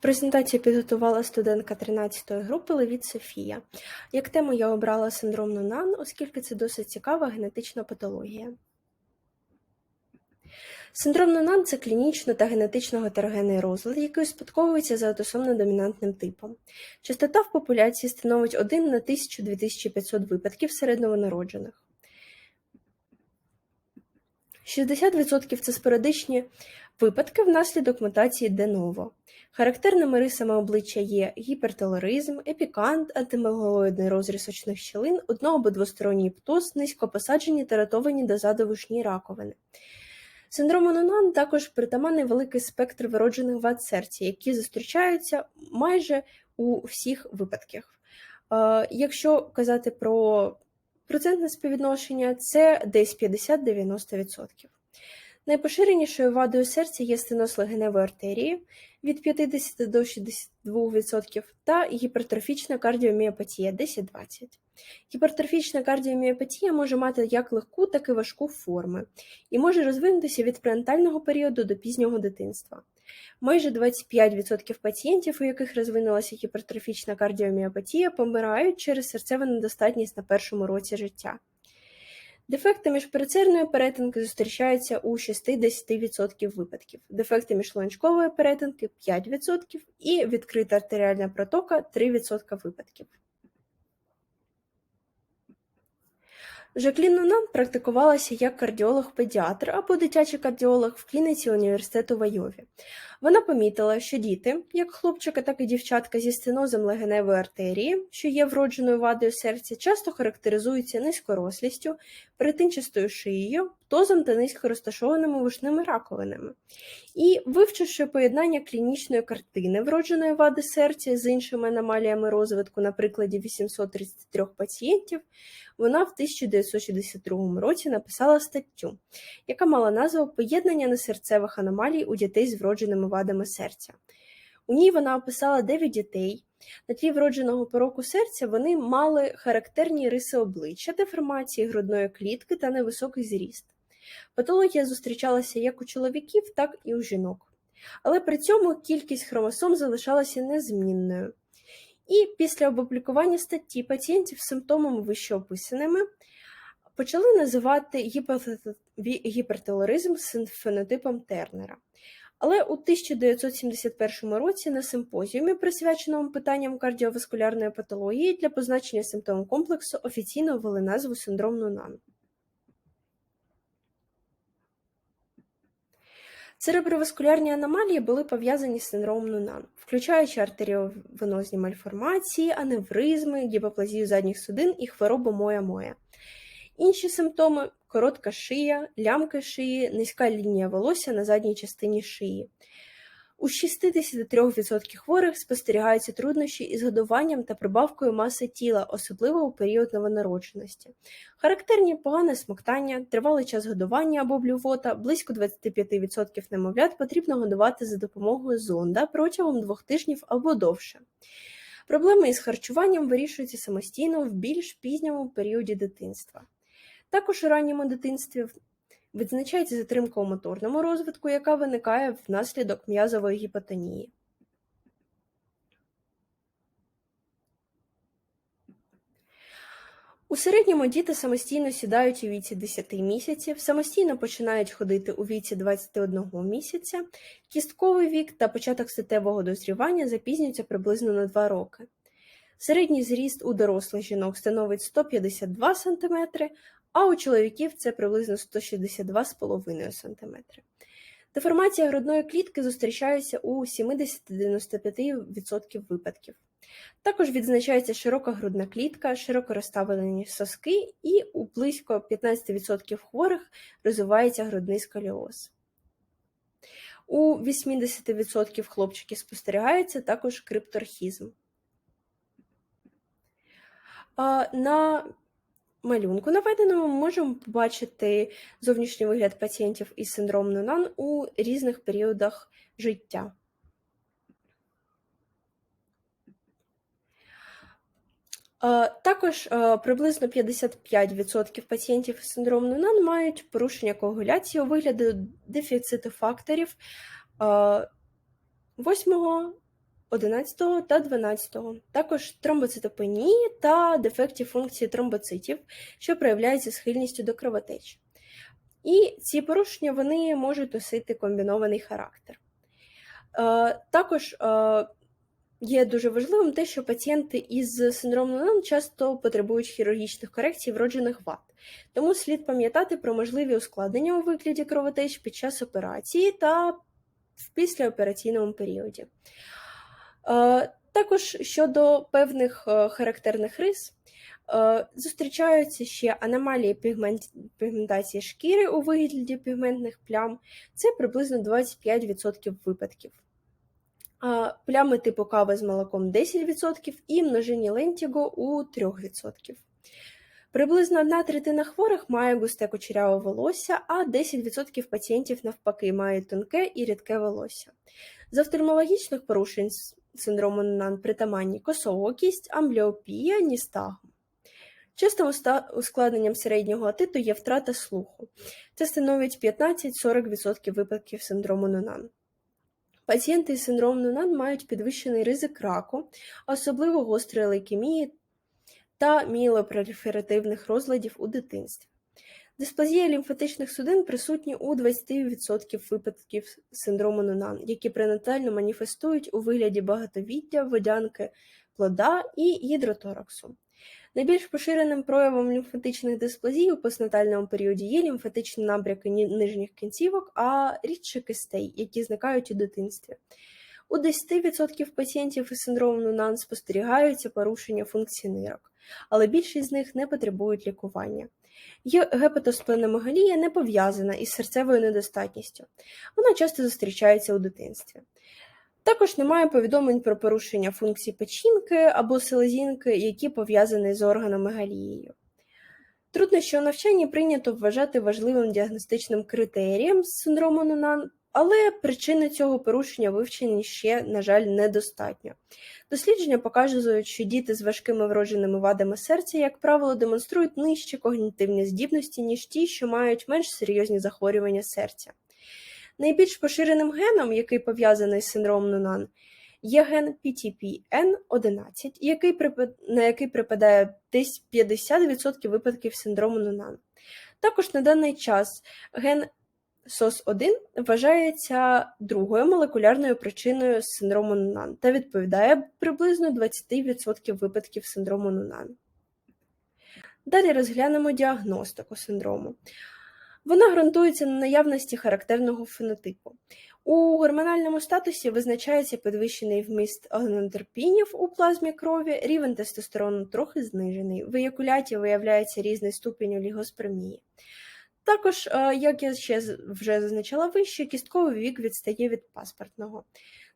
Презентацію підготувала студентка 13-ї групи Левіт Софія. Як тему я обрала синдром Нунан, оскільки це досить цікава генетична патологія. Синдром Нунан це клінічно та генетично гетерогенний розлад, який успадковується за autoсомно-домінантним типом. Частота в популяції становить 1 на 1000-2500 випадків серед новонароджених. 60% це спорадичні випадки внаслідок мутації де-ново. Характерними рисами обличчя є гіпертолеризм, епікант, антимегалоїдний розріз очних щілин, одно- або двосторонній птоз, низько посаджені та ратовані дозаду вушні раковини. Синдрому Нунан також притаманний великий спектр вироджених вад серця, які зустрічаються майже у всіх випадках. Е, Якщо казати про процентне співвідношення, це десь 50-90%. Найпоширенішою вадою серця є стеноз легеневої артерії від 50 до 62% та гіпертрофічна кардіоміопатія 10-20%. Гіпертрофічна кардіоміопатія може мати як легку, так і важку форми і може розвинутися від пренатального періоду до пізнього дитинства. Майже 25% пацієнтів, у яких розвинулася гіпертрофічна кардіоміопатія, помирають через серцеву недостатність на першому році життя. Дефекти міжперицерної перетинки зустрічаються у 6-10% випадків, дефекти міжшлуночкової перетинки 5% і відкрита артеріальна протока 3% випадків. Жаклін Нунан практикувалася як кардіолог-педіатр або дитячий кардіолог в клініці університету в Айові. Вона помітила, що діти, як хлопчики, так і дівчатка зі стенозом легеневої артерії, що є вродженою вадою серця, часто характеризуються низькорослістю, перетинчастою шиєю, птозом та низько розташованими вушними раковинами. І, вивчивши поєднання клінічної картини вродженої вади серця з іншими аномаліями розвитку на прикладі 833 пацієнтів, вона в 1962 році написала статтю, яка мала назву Поєднання несерцевих аномалій у дітей з вродженими вадами серця. У ній вона описала 9 дітей. На тлі вродженого пороку серця вони мали характерні риси обличчя, деформації грудної клітки та невисокий зріст. Патологія зустрічалася як у чоловіків, так і у жінок. Але при цьому кількість хромосом залишалася незмінною. І після опублікування статті пацієнтів з симптомами вищеописаними почали називати гіпертолеризм з фенотипом Тернера. Але у 1971 році на симпозіумі, присвяченому питанням кардіоваскулярної патології, для позначення симптомів комплексу офіційно ввели назву синдром Нунан. Цереброваскулярні аномалії були пов'язані з синдромом Нунан, включаючи артеріовенозні мальформації, аневризми, гіпоплазію задніх судин і хворобу моя-моя. Інші симптоми коротка шия, лямки шиї, низька лінія волосся на задній частині шиї. У 63% хворих спостерігаються труднощі із годуванням та прибавкою маси тіла, особливо у період новонародженості. Характерні погане смоктання, тривалий час годування або блювота, близько 25% немовлят потрібно годувати за допомогою зонда протягом двох тижнів або довше. Проблеми із харчуванням вирішуються самостійно в більш пізньому періоді дитинства. Також у ранньому дитинстві відзначається затримка у моторному розвитку, яка виникає внаслідок м'язової гіпотонії. У середньому діти самостійно сідають у віці 10 місяців, самостійно починають ходити у віці 21 місяця, кістковий вік та початок статевого дозрівання запізнюються приблизно на 2 роки. Середній зріст у дорослих жінок становить 152 см, а у чоловіків це приблизно 162,5 см. Деформація грудної клітки зустрічається у 70-95% випадків. Також відзначається широка грудна клітка, широко розставлені соски, і у близько 15% хворих розвивається грудний сколіоз. У 80% хлопчиків спостерігається також крипторхізм. На малюнку наведеному ми можемо побачити зовнішній вигляд пацієнтів із синдромом Нунан у різних періодах життя. Е, Також е, приблизно 55% пацієнтів з синдромом Нунан мають порушення коагуляції у вигляді дефіциту факторів 8, 11 та 12, також тромбоцитопенії та дефектів функції тромбоцитів, що проявляються схильністю до кровотечі. І ці порушення вони можуть носити комбінований характер. Е, Також е, є дуже важливим те, що пацієнти із синдромом НАН часто потребують хірургічних корекцій вроджених вад, тому слід пам'ятати про можливі ускладнення у вигляді кровотеч під час операції та в післяопераційному періоді. Е, Також щодо певних е, характерних рис, е, зустрічаються ще аномалії пігментації шкіри у вигляді пігментних плям, це приблизно 25% випадків. Плями типу кави з молоком 10% і множинні лентіго у 3%. Приблизно одна третина хворих має густе кучеряве волосся, а 10% пацієнтів навпаки мають тонке і рідке волосся. З офтальмологічних порушень синдрому НАН притаманні косоокість, амбліопія, ністагм. Частим ускладненням середнього отиту є втрата слуху. Це становить 15-40% випадків синдрому НАН. Пацієнти з синдромом НАН мають підвищений ризик раку, особливо гострої лейкемії та мієлопроліферативних розладів у дитинстві. Дисплазія лімфатичних судин присутні у 20% випадків синдрому НАН, які пренатально маніфестують у вигляді багатовіддя, водянки плода і гідротораксу. Найбільш поширеним проявом лімфатичних дисплазій у постнатальному періоді є лімфатичні набряки нижніх кінцівок, а рідше кистей, які зникають у дитинстві. У 10% пацієнтів із синдромом НАН спостерігаються порушення функції нирок, але більшість з них не потребують лікування. Гепатоспленомегалія не пов'язана із серцевою недостатністю. Вона часто зустрічається у дитинстві. Також немає повідомлень про порушення функцій печінки або селезінки, які пов'язані з органомегалією. Труднощі у навчанні прийнято вважати важливим діагностичним критерієм синдрому але причини цього порушення вивчені ще, на жаль, недостатньо. Дослідження показують, що діти з важкими вродженими вадами серця, як правило, демонструють нижчі когнітивні здібності, ніж ті, що мають менш серйозні захворювання серця. Найбільш поширеним геном, який пов'язаний з синдромом НУНАН, є ген PTPN11, який, на який припадає десь 50% випадків синдрому НУНАН. Також на даний час ген SOS1 вважається другою молекулярною причиною синдрому НУНАН та відповідає приблизно 20% випадків синдрому НУНАН. Далі розглянемо діагностику синдрому. Вона ґрунтується на наявності характерного фенотипу. У гормональному статусі визначається підвищений вміст гонадотропінів у плазмі крові, рівень тестостерону трохи знижений. В еякуляті виявляється різний ступінь олігоспремії. Також, е, як я ще вже зазначала вище, кістковий вік відстає від паспортного.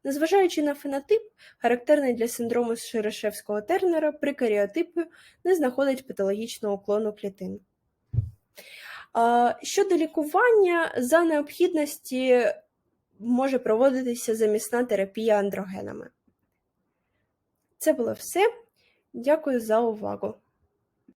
Незважаючи на фенотип, характерний для синдрому Шерешевського тернера, при каріотипі не знаходить патологічного уклону клітин. Щодо лікування, за необхідності може проводитися замісна терапія андрогенами. Це було все. Дякую за увагу.